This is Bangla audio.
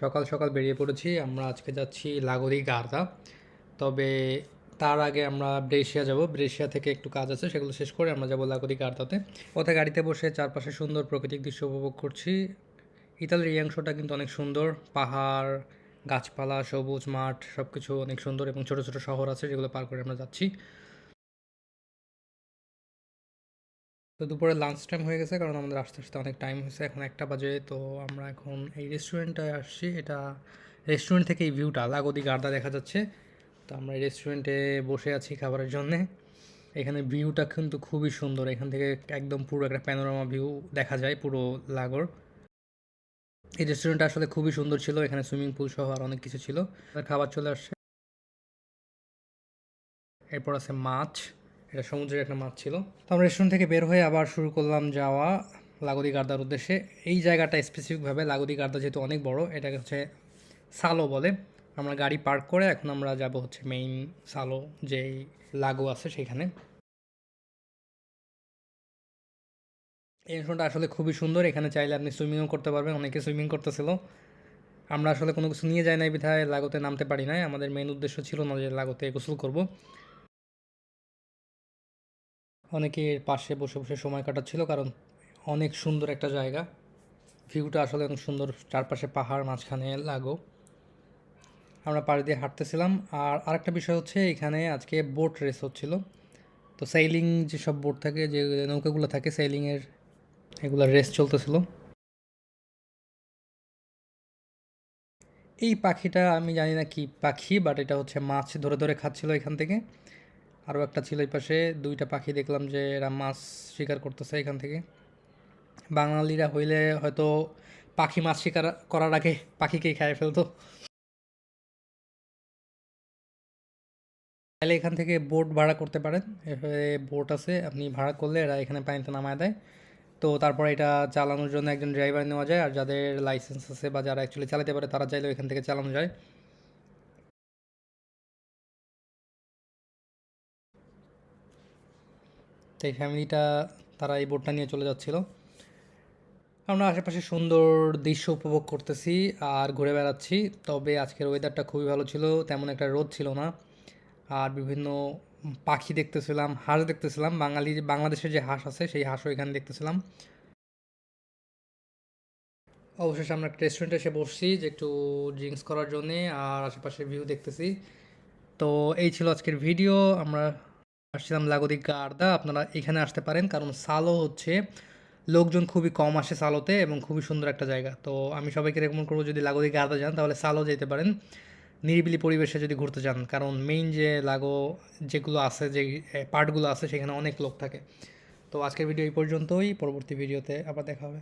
সকাল সকাল বেরিয়ে পড়েছি। আমরা আজকে যাচ্ছি লাগোরি গার্দা। তবে তার আগে আমরা ব্রেশিয়া যাব। ব্রেশিয়া থেকে একটু কাজ আছে, সেগুলো শেষ করে আমরা যাব লাগোরি গার্দাতে। পথে গাড়িতে বসে চারপাশে সুন্দর প্রাকৃতিক দৃশ্য উপভোগ করছি। ইতালির এই অংশটা কিন্তু অনেক সুন্দর। পাহাড়, গাছপালা, সবুজ মাঠ সব কিছু অনেক সুন্দর এবং ছোট ছোট শহর আছে যেগুলো পার করে আমরা যাচ্ছি। তো দুপুরে লাঞ্চ টাইম হয়ে গেছে, কারণ আমাদের আস্তে আস্তে অনেক টাইম হয়েছে, এখন একটা বাজে, তো আমরা এখন এই রেস্টুরেন্টটায় আসছি। এটা রেস্টুরেন্ট থেকে এই ভিউটা লাগোদি গার্দা দেখা যাচ্ছে। তো আমরা এই রেস্টুরেন্টে বসে আছি খাবারের জন্যে। এখানে ভিউটা কিন্তু খুবই সুন্দর, এখান থেকে একদম পুরো একটা প্যানোরামা ভিউ দেখা যায়, পুরো লাগোর। এই রেস্টুরেন্টটা আসলে খুবই সুন্দর ছিল, এখানে সুইমিং পুল সহ আর অনেক কিছু ছিল। খাবার চলে আসছে। এরপর আছে মাছ। এটা সমুদ্রের একটা মাছ ছিল। তো আমরা রেস্টুরেন্ট থেকে বের হয়ে আবার শুরু করলাম যাওয়া লাগোদি গার্দার উদ্দেশ্যে। এই জায়গাটা স্পেসিফিকভাবে লাগোদি গার্দা যেহেতু অনেক বড়, এটাকে হচ্ছে সালো বলে। আমরা গাড়ি পার্ক করে এখন আমরা যাব হচ্ছে মেইন সালো যেই লাগো আছে সেখানে এই রেস্টুরেন্টটা আসলে খুবই সুন্দর, এখানে চাইলে আপনি সুইমিংও করতে পারবেন, অনেকে সুইমিং করতেছিল। আমরা আসলে কোনো কিছু নিয়ে যাই নাই বিধায়, লাগোতে নামতে পারি নাই। আমাদের মেইন উদ্দেশ্য ছিল না যে লাগোতে গোসল করব। অনেকে পাশে বসে বসে সময় কাটাচ্ছিল কারণ অনেক সুন্দর একটা জায়গা। ভিউটা আসলে অনেক সুন্দর, চারপাশে পাহাড়, মাঝখানে লাগো। আমরা পাড়ি দিয়ে হাঁটতেছিলাম। আর আরেকটা বিষয় হচ্ছে এখানে আজকে বোট রেস হচ্ছিল। তো সাইলিং যেসব বোট থাকে, যে নৌকাগুলো থাকে সাইলিংয়ের এগুলো রেস চলতেছিল। এই পাখিটা আমি জানি না কি পাখি বাট এটা হচ্ছে মাছ ধরে ধরে খাচ্ছিল এখান থেকে। আরও একটা ছিল এই পাশে, দুইটা পাখি দেখলাম যে এরা মাছ শিকার করতেছে এখান থেকে। বাঙালিরা হইলে হয়তো পাখি মাছ শিকার করার আগে পাখিকেই খায় ফেলতো। তাহলে এখান থেকে বোট ভাড়া করতে পারেন। এভাবে বোট আছে, আপনি ভাড়া করলে এরা এখানে পানিতে নামায় দেয়। তো তারপর এটা চালানোর জন্য একজন ড্রাইভার নেওয়া যায়, আর যাদের লাইসেন্স আছে বা যারা অ্যাকচুয়ালি চালাতে পারে, তারা চাইলেও এখান থেকে চালানো যায়। তো এই ফ্যামিলিটা, তারা এই বোটটা নিয়ে চলে যাচ্ছিল। আমরা আশেপাশে সুন্দর দৃশ্য উপভোগ করতেছি আর ঘুরে বেড়াচ্ছি। তবে আজকের ওয়েদারটা খুবই ভালো ছিল, তেমন একটা রোদ ছিল না। আর বিভিন্ন পাখি দেখতেছিলাম, হাঁস দেখতেছিলাম, বাঙালি বাংলাদেশের যে হাঁস আছে, সেই হাঁসও এখানে দেখতেছিলাম। অবশেষে আমরা একটা রেস্টুরেন্টে এসে বসছি, যে একটু ড্রিঙ্কস করার জন্যে, আর আশেপাশে ভিউ দেখতেছি। তো এই ছিল আজকের ভিডিও আমরা আসছিলাম লাগোদি গার্দা, আপনারা এখানে আসতে পারেন। কারণ সালো হচ্ছে, লোকজন খুবই কম আসে সালোতে এবং খুবই সুন্দর একটা জায়গা। তো আমি সবাইকে রেকমেন্ড করব যদি লাগোদি গার্দা যান, তাহলে সালো যেতে পারেন। নিরিবিলি পরিবেশে যদি ঘুরতে যান, কারণ মেইন যে লাগো, যেগুলো আছে, যে পার্টগুলো আছে, সেখানে অনেক লোক থাকে। তো আজকের ভিডিও এই পর্যন্তই। পরবর্তী ভিডিওতে আবার দেখা হবে।